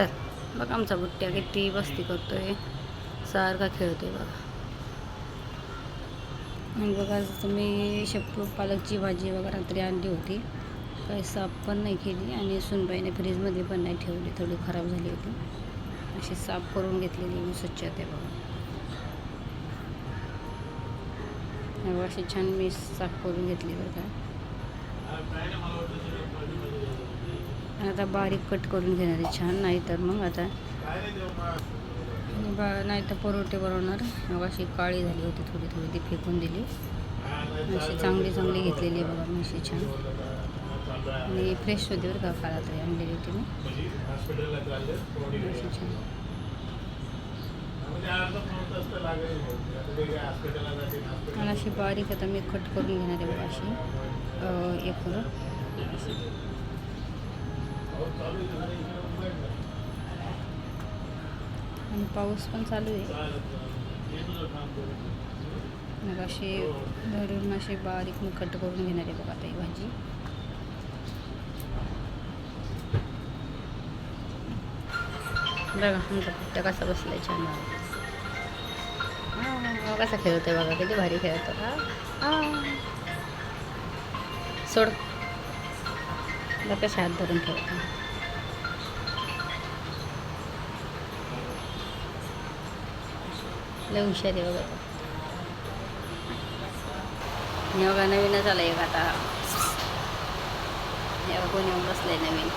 तर बघ आमचा बुट्ट्या किती बस्ती करतोय. सारखा खेळतोय बघा. आणि बघा आज तुम्ही शेपू पालकची भाजी वगैरे रात्री आणली होती. काही साफ पण नाही केली आणि सुनबाईने फ्रीजमध्ये पण नाही ठेवली. थोडी खराब झाली होती. अशी साफ करून घेतलेली मी स्वच्छ ते बघा. हे अशी छान मी साफ करून घेतली बघा आता बारीक कट करून घेणार आहे छान नाही तर मग आता बा नाही तर परोठे बनवणार. मग अशी काळी झाली होती थोडी थोडी ती फेकून दिली. अशी चांगली चांगली घेतलेली आहे बघा मी अशी छान. आणि फ्रेश होती बरं का काळात तरी आणलेली होती मी. अशी छान. आणि अशी बारीक आता मी कट करून घेणार आहे बघा अशी. एक आणि पाऊस पण चालू आहे. मग अशी धरून अशी बारीक मग कट करून घेणार आहे बघा आता ही भाजी. बघा आमचा कुठ्या कसा बसलाय छान. हा कसा खेळतोय बघा किती भारी खेळतो. हा. सोड. बघ कशा हात धरून ठेवतो? लय हुशार आहे बघा तो. बघा नवीनच आलं एक आता. हे कोण कोणी येऊन बसलंय नवीन?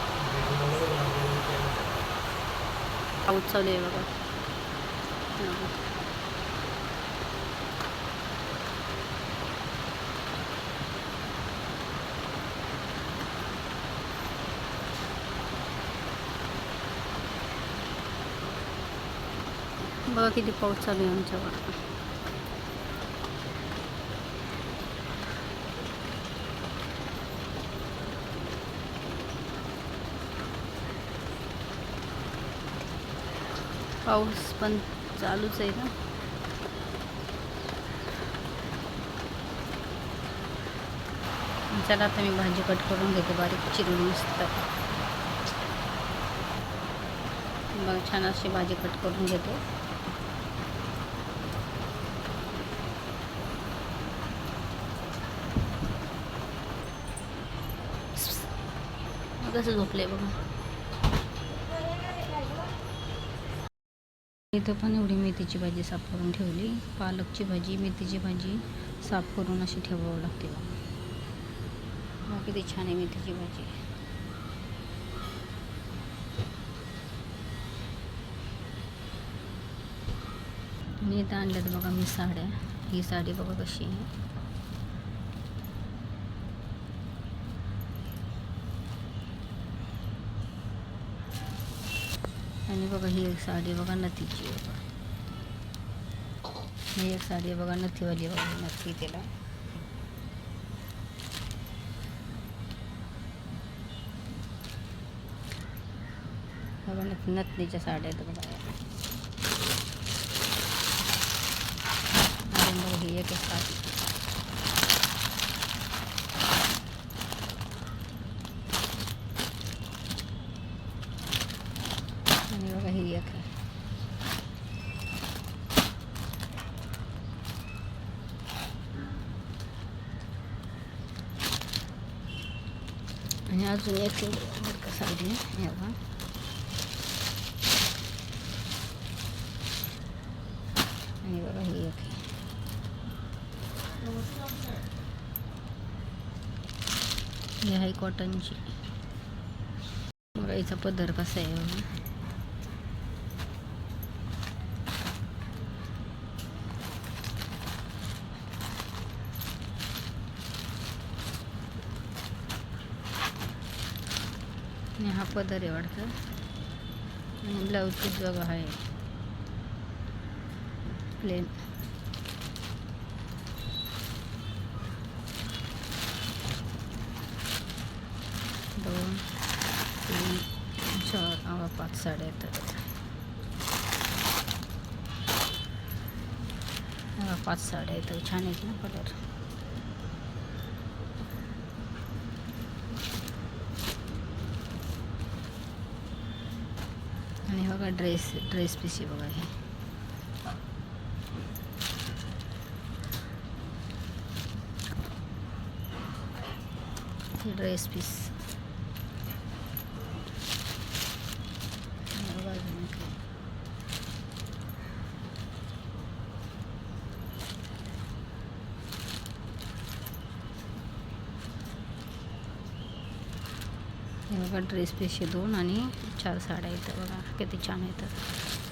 पाऊस चालू आहे बघा. बघा किती पाऊस चालू आहे आमच्यावर पाऊस पण चालूच आहे ना. चला आता मी भाजी कट करून घेते बारीक चिरून मस्त. बघ छान अशी भाजी कट करून घेते. कसं झोपले बघा. इथं पण एवढी मेथीची भाजी साफ करून ठेवली. पालकची भाजी मेथीची भाजी साफ करून अशी ठेवावं लागते बघा. ती किती छान आहे मेथीची भाजी. मी इथं आणल्यात बघा मी साड्या. ही साडी बघा कशी आहे. आणि बघा ही एक साडी बघा नथीची. बघा ही एक साडी बघा नथीवाली बघा नथी तिला बघा नथ नथनीच्या साड्या आहेत बघा. आणि बघा ही एक साडी आणि बघा ही एक आणि अजून एक आहे बरं साडी हे आणि बघा ही एक आहे ही आहे कॉटनची बघा हिचा पदर कसा आहे बघा आणि हा पदर आहे वाटतं. आणि ब्लाऊज बघा आहे. प्लेन दोन तीन चार आवा पाच साड्या येतात. पाच साड्या येतात. छान आहेत ना कलर आणि बघा ड्रेस ड्रेस पीस बघा हे ड्रेस पीस हे बघा अजून एक आहे. हे बघा ड्रेस पीसचे दोन आणि चार साड्या येतात बघा किती छान येतात